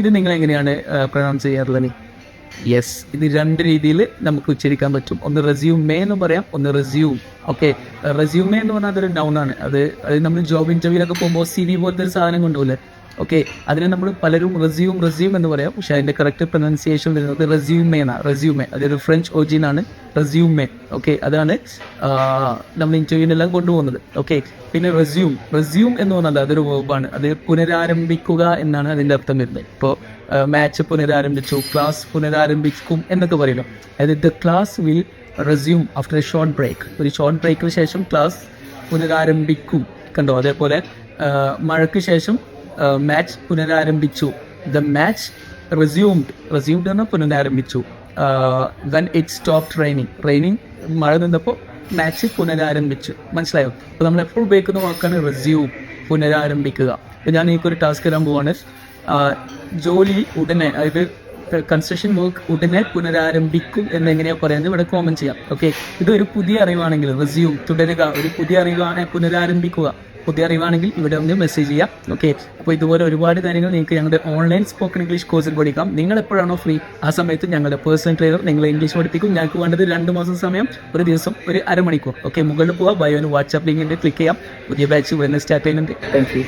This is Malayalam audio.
ഇത് നിങ്ങൾ എങ്ങനെയാണ് പ്രൊനൗൺസ് ചെയ്യാറുള്ളത് യെസ് ഇത് രണ്ട് രീതിയിൽ നമുക്ക് ഉച്ചരിക്കാൻ പറ്റും. ഒന്ന് റെസ്യൂമേ എന്ന് പറയാം ഒന്ന് റെസ്യൂം ഓക്കെ റെസ്യൂമേ എന്ന് പറഞ്ഞാൽ അതൊരു ഡൗൺ ആണ്. അത് അത് നമ്മൾ ജോബ് ഇന്റർവ്യൂലൊക്കെ പോകുമ്പോൾ സി വി പോലത്തെ ഒരു സാധനം കൊണ്ടുപോലെ ഓക്കെ അതിനെ നമ്മൾ പലരും റെസ്യൂം റെസ്യൂം എന്ന് പറയാം. പക്ഷെ അതിന്റെ കറക്റ്റ് പ്രൊനൗൺസിയേഷൻ വരുന്നത് റെസ്യൂമേ എന്നാണ് റെസ്യൂമേ അതൊരു ഫ്രഞ്ച് ഒറിജിനാണ് റെസ്യൂമേ ഓക്കെ അതാണ് നമ്മൾ ഇന്റർവ്യൂവിനെല്ലാം കൊണ്ടുപോകുന്നത്. ഓക്കെ പിന്നെ റെസ്യൂം റെസ്യൂം എന്ന് പറഞ്ഞാൽ അതൊരു വേർബാണ് അത് പുനരാരംഭിക്കുക എന്നാണ് അതിന്റെ അർത്ഥം വരുന്നത്. ഇപ്പോൾ മാച്ച് പുനരാരംഭിച്ചു ക്ലാസ് പുനരാരംഭിക്കും എന്നൊക്കെ പറയുന്നു. അതായത് the class will resume after a short break ഒരു ഷോർട്ട് ബ്രേക്കിന് ശേഷം ക്ലാസ് പുനരാരംഭിക്കും. കണ്ടോ? അതേപോലെ മഴയ്ക്ക് ശേഷം മാച്ച് പുനരാരംഭിച്ചു. ദ മാച്ച് റെസ്യൂംഡ് റെസ്യൂംഡ് എന്ന് പുനരാരംഭിച്ചു. Then it stop training training മഴ നിന്നപ്പോൾ മാച്ച് പുനരാരംഭിച്ചു. മനസ്സിലായോ? അപ്പോൾ നമ്മൾ എപ്പോൾ ഉപയോഗിക്കുന്ന വാക്കാണ് റെസ്യൂം പുനരാരംഭിക്കുക. അപ്പോൾ ഞാൻ എനിക്കൊരു ടാസ്ക് തരാൻ പോവാണ്. ജോലി ഉടനെ അതായത് കൺസ്ട്രക്ഷൻ വർക്ക് ഉടനെ പുനരാരംഭിക്കും എന്നെങ്ങനെയാണ് പറയുന്നത് ഇവിടെ കോമൻ ചെയ്യാം. ഓക്കെ ഒരു പുതിയ അറിവാണെങ്കിൽ റെസ്യൂം തുടരുക. ഒരു പുതിയ അറിവാണ് പുനരാരംഭിക്കുക. പുതിയ അറിവാണെങ്കിൽ ഇവിടെ ഒന്ന് മെസ്സേജ് ചെയ്യാം. ഓക്കെ അപ്പോൾ ഇതുപോലെ ഒരുപാട് കാര്യങ്ങൾ നിങ്ങൾക്ക് ഞങ്ങളുടെ ഓൺലൈൻ സ്പോക്കൺ ഇംഗ്ലീഷ് കോഴ്സിൽ പഠിക്കാം. നിങ്ങൾ എപ്പോഴാണോ ഫ്രീ ആ സമയത്ത് ഞങ്ങളുടെ പേഴ്സണൽ ട്രെയിനർ നിങ്ങളെ ഇംഗ്ലീഷ് പഠിപ്പിക്കും. ഞങ്ങൾക്ക് വേണ്ടത് രണ്ട് മാസം സമയം ഒരു ദിവസം ഒരു അരമണിക്കൂർ. ഓക്കെ മുകളിൽ പോവാം. ബയോന് വാട്സാപ്പ് ലിങ്കിന്റെ ക്ലിക്ക് ചെയ്യാം. പുതിയ ബാച്ച് വരുന്ന സ്റ്റാർട്ട് ചെയ്യുന്നുണ്ട്. Thank you